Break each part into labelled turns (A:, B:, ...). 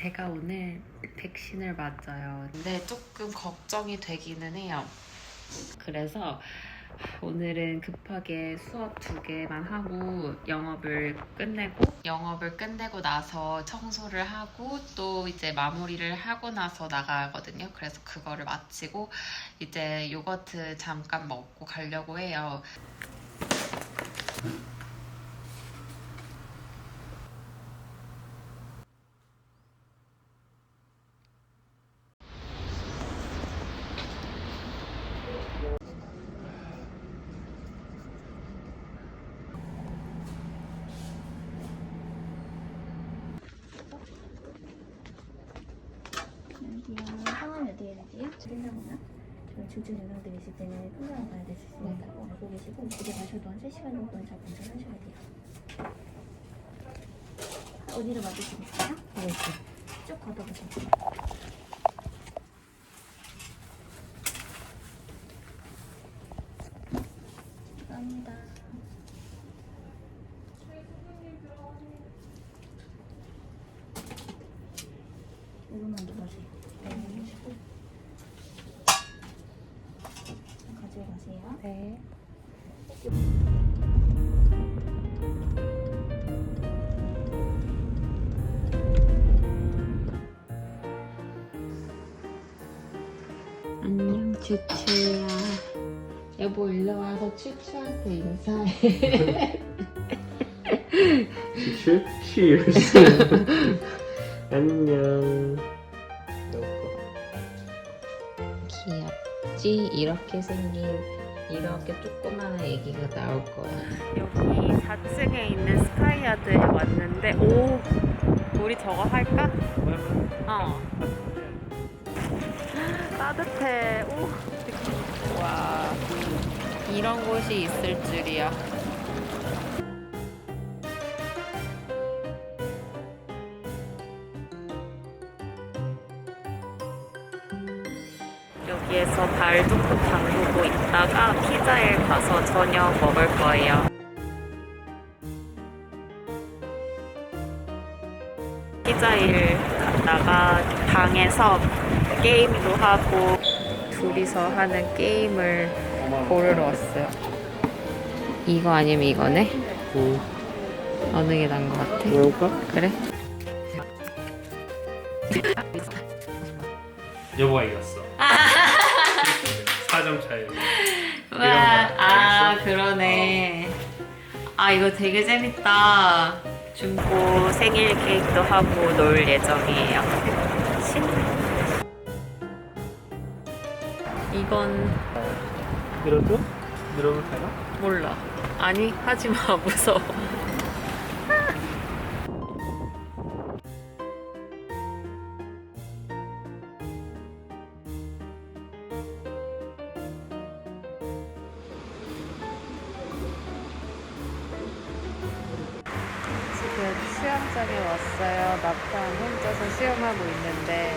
A: 제가 오늘 백신을 맞아요. 근데 조금 걱정이 되기는 해요. 그래서 오늘은 급하게 수업 두 개만 하고 영업을 끝내고 영업을 끝내고 나서 청소를 하고 또 이제 마무리를 하고 나서 나가거든요. 그래서 그거를 마치고 이제 요거트 잠깐 먹고 가려고 해요.
B: 여기요. 되세요? 드린다거나 저희 주주 연락드리실 때는 통장을 봐야 될수 있으니까 꼭 알고 계시고 집에 가셔도 한 3시간 정도는 잘 관찰하셔야 돼요. 어디로 맞으시겠어요?
A: 네.
B: 쭉 걷어보세요. 감사합니다. 이거만 넣어주세요. 네, 넣으시고. 가지고 가세요.
A: 네. 안녕 추추야. 여보 일로 와서 추추한테 인사해.
C: 슈? 슈. 안녕.
A: 귀엽지? 이렇게 생긴 이렇게 조그마한 애기가 나올 거야.
D: 여기 4층에 있는 스카이야드에 왔는데 오 우리 저거 할까? 어 따뜻해 오. 와 이런 곳이 있을 줄이야 여기에서 발 뚝뚝 담그고 있다가 피자에 가서 저녁 먹을 거예요. 피자일 갔다가 방에서 게임도 하고 둘이서 하는 게임을 고르러 왔어요. 이거 아니면 이거네?
C: 응.
D: 어느 게 나은 것 같아?
C: 먹을까?
D: 그래?
C: 여보가 이겼어. 4점 차이.
D: 와, 아
C: 알겠어?
D: 그러네. 아 이거 되게 재밌다. 중고 생일 케이크도 하고 놀 예정이에요. 신. 이건
C: 밀어줘? 밀어도 되나?
D: 몰라. 아니 하지 마 무서워. 지금 수영장에 왔어요. 남편 혼자서 수영하고 있는데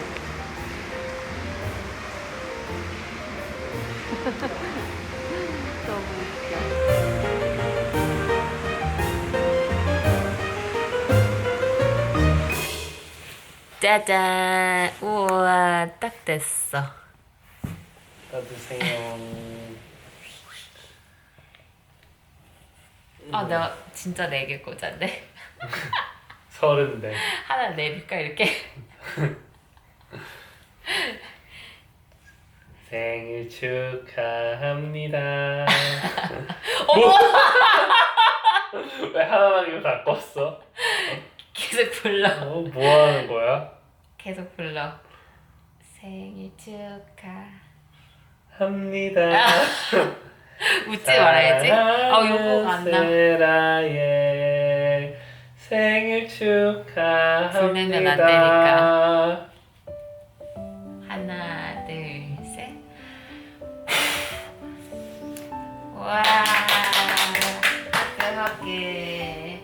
D: 너무 웃겨. 짜잔! 우와, 딱 됐어.
C: 따드세요.
D: 아, 나 진짜 네 개 꽂았네.
C: 서른대.
D: 하나 내릴까, 이렇게?
C: 생일 축하합니다.
D: 어머!
C: 왜 하나만 바꿨어?
D: 계속 불러.
C: 어, 뭐 하는 거야?
D: 계속 불러. 생일 축하.
C: 합니다.
D: 웃지 말아야지. 아, 요거가 안 나.
C: 생일 축하합니다.
D: 되니까. 하나, 둘, 셋. 와, 따뜻하게.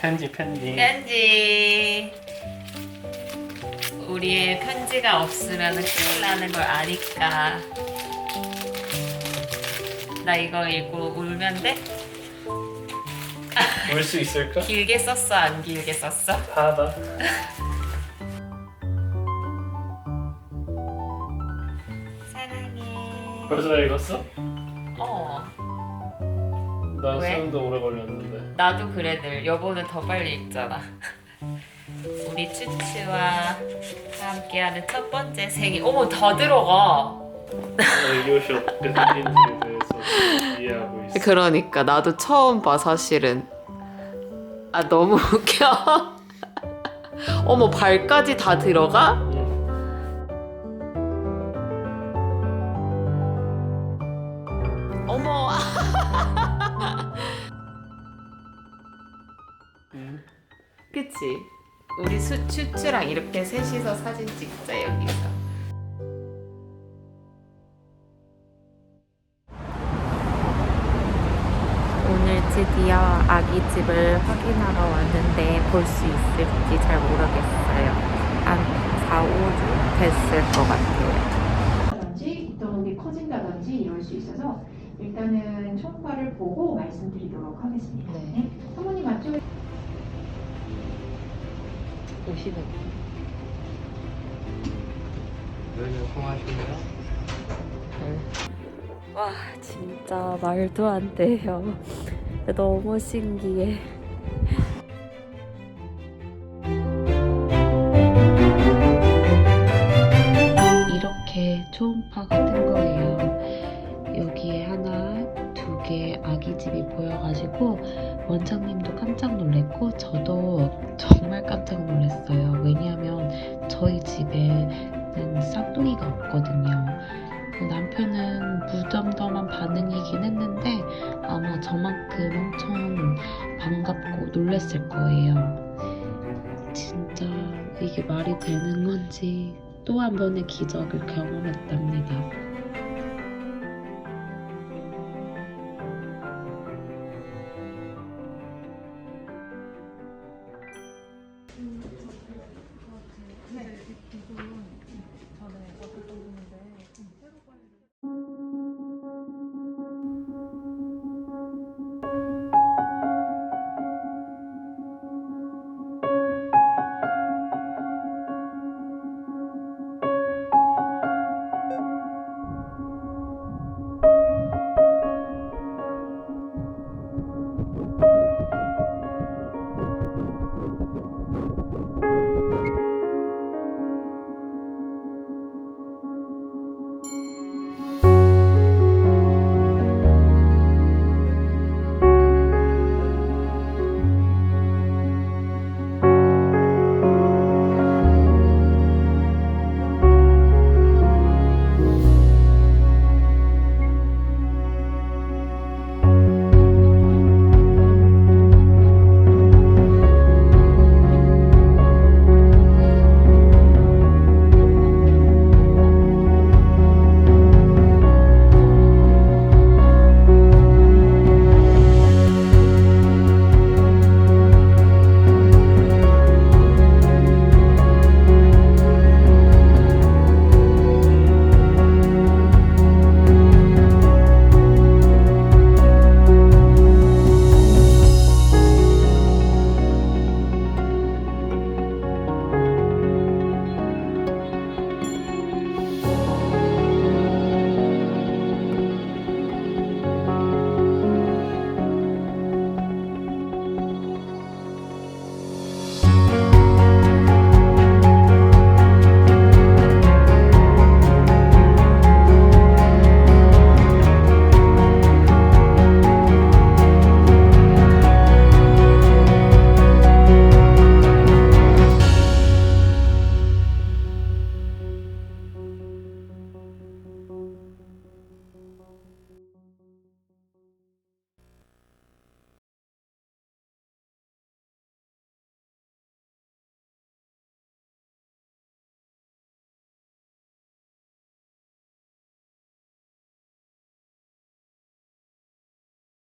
C: 편지 편지.
D: 편지. 우리의 편지가 없으면 큰일 나는 걸 아니까. 나 이거 읽고 울면 돼?
C: 올수 있을까?
D: 길게 썼어 안 길게 썼어?
C: 하다.
D: 사랑해.
C: 벌써 다 읽었어?
D: 어
C: 난
D: 왜?
C: 수능도 오래 걸렸는데.
D: 나도 그래 늘 여보는 더 빨리 읽잖아. 우리 쭈쭈와 함께하는 첫 번째 생일. 어머 다 들어가.
C: 이것이 어떻게 이해하고 있어.
A: 그러니까 나도 처음 봐 사실은. 아 너무 웃겨. 어머 발까지 다 들어가? 어머.
C: 응.
A: 그치? 우리 수추추랑 이렇게 셋이서 사진 찍자 여기서.
D: 아기 집을 확인하러 왔는데 볼 수 있을지 잘 모르겠어요. 한 4, 5주 됐을 것 같아요.
E: 이동이 커진다든지 이럴 수 있어서 일단은 초음파를 보고 말씀드리도록 하겠습니다.
A: 네.
E: 네. 사모님 안쪽에
A: 오시는.
C: 네, 통화하시나요?
D: 와 진짜 말도 안 돼요. 너무 신기해.
A: 이렇게 초음파가 뜬 거예요. 여기에 하나, 두 개 아기 집이 보여가지고 원장님도 깜짝 놀랐고 저도 정말 깜짝 놀랐어요. 왜냐하면 저희 집에는 쌍둥이가 없거든요. 그 남편은 무덤덤한 반응이긴 했는데 아마 저만큼 엄청 반갑고 놀랐을 거예요. 진짜 이게 말이 되는 건지 또 한 번의 기적을 경험했답니다.